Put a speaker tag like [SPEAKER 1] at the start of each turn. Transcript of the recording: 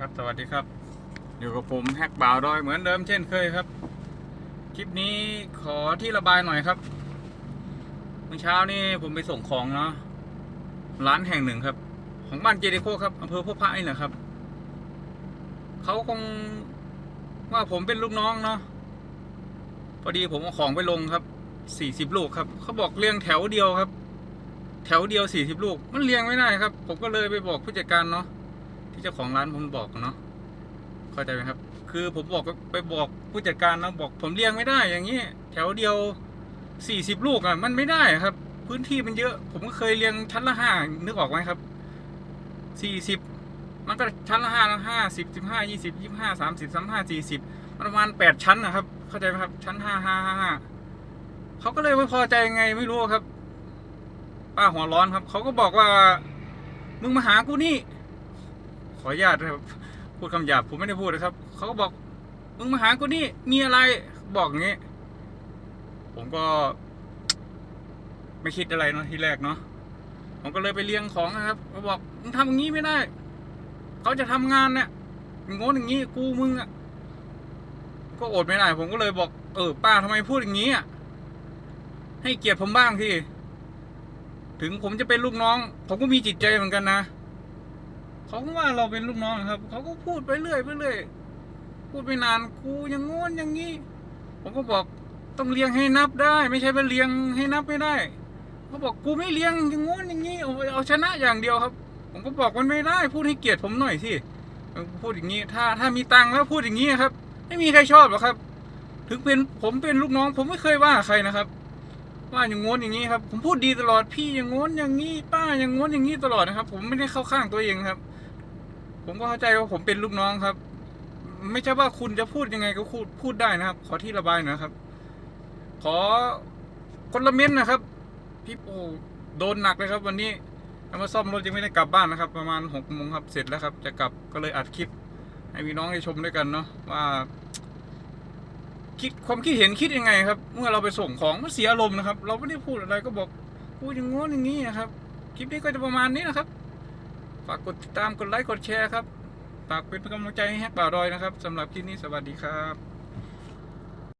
[SPEAKER 1] ครับสวัสดีครับ อยู่กับผมแฮกบ่าวดอยเหมือนเดิมเช่นเคยครับ คลิปนี้ขอที่ระบายหน่อยครับ เมื่อเช้านี่ผมไปส่งของเนาะร้านแห่งหนึ่งครับ ของบ้านเจเดโคครับอำเภอพบพระนี่แหละครับเขาคงว่าผมเป็นลูกน้องเนาะพอดีผมเอาของไปลงครับสี่สิบลูกครับเขาบอกเรียงแถวเดียวครับ แถวเดียวสี่สิบลูก มันเรียงไม่ได้ครับ ผมก็เลยไปบอกผู้จัดการเนาะ ที่เจ้าของร้านผมบอกเนาะเข้าใจไหมครับ คือผมบอกไปบอกผู้จัดการนะบอกผมเรียงไม่ได้อย่างนี้แถวเดียวสี่สิบลูกอะมันไม่ได้ครับ พื้นที่มันเยอะ ผมก็เคยเรียงชั้นละห้านึกออกไหมครับสี่สิบมันก็ชั้นละห้าห้าสิบสิบห้ายี่สิบยี่ห้าสามสิบสามห้าสี่สิบประมาณแปดชั้นนะครับ เข้าใจไหมครับ ชั้นห้าห้าห้าห้าเขาก็เลยไม่พอใจยังไงไม่รู้ครับ ป้าหัวร้อนครับ เขาก็บอกว่า มึงมาหากูนี่ ขออนุญาตนะครับพูดคำหยาบผมไม่ได้พูดนะครับเขาก็บอกมึงมาหากูนี่มีอะไรบอกอย่างงี้ ผมก็ ไม่คิดอะไรเนาะทีแรกเนาะผมก็เลยไปเลี้ยงของนะครับเขาบอกมึงทำอย่างนี้ไม่ได้เขาจะทำงานเนี่ยงโง้นอย่างนี้กูมึงอะก็อดไม่ได้ ผมก็เลยบอก เออป้าทำไมพูดอย่างนี้อะให้เกียรติผมบ้างที่ ถึงผมจะเป็นลูกน้อง ผมก็มีจิตใจเหมือนกันนะ เขาก็ว่าเราเป็นลูกน้องครับ เขาก็พูดไปเรื่อยไปเรื่อยพูดไปนานกูยังงู้นอย่างนี้ผมก็บอกต้องเลี้ยงให้นับได้ ไม่ใช่ว่าเลี้ยงให้นับไม่ได้เขาบอกกูไม่เลี้ยงอย่างงู้นอย่างนี้เอาเอาชนะอย่างเดียวครับ ผมก็บอกมันไม่ได้ พูดให้เกียรติผมหน่อยสิพูดอย่างนี้ ถ้าถ้ามีตังค์แล้วพูดอย่างนี้ครับ ไม่มีใครชอบหรอกครับ ถึงเป็นผมเป็นลูกน้อง ผมไม่เคยว่าใครนะครับ ว่าอย่างง้นอย่างนี้ครับ ผมพูดดีตลอดพี่อย่างง้นอย่างนี้ ป้าอย่างง้นอย่างนี้ตลอดนะครับ ผมไม่ได้เข้าข้างตัวเองครับ ผมก็เข้าใจว่าผมเป็นลูกน้องครับ ไม่ใช่ว่าคุณจะพูดยังไงก็พูดพูดได้นะครับ ขอที่ระบายหนะครับ ขอคนละเม้นนะครับ พี่ปูโดนหนักเลยครับ วันนี้เอามาซ่อมรถยังไม่ได้กลับบ้านนะครับ ประมาณหกโมงครับเสร็จแล้วครับ จะกลับก็เลยอัดคลิป ให้พี่น้องได้ชมด้วยกันเนาะว่า คิดความคิดเห็นคิดยังไงครับ เมื่อเราไปส่งของมันเสียอารมณ์นะครับ เราไม่ได้พูดอะไรก็บอกพูดอย่างง้นอย่างนี้นะครับ คลิปนี้ก็จะประมาณนี้นะครับ ฝากกดติดตามกดไลค์กดแชร์ครับฝากเป็นกำลังใจให้แฮกบ่าวดอยนะครับสำหรับคลิปนี้สวัสดีครับ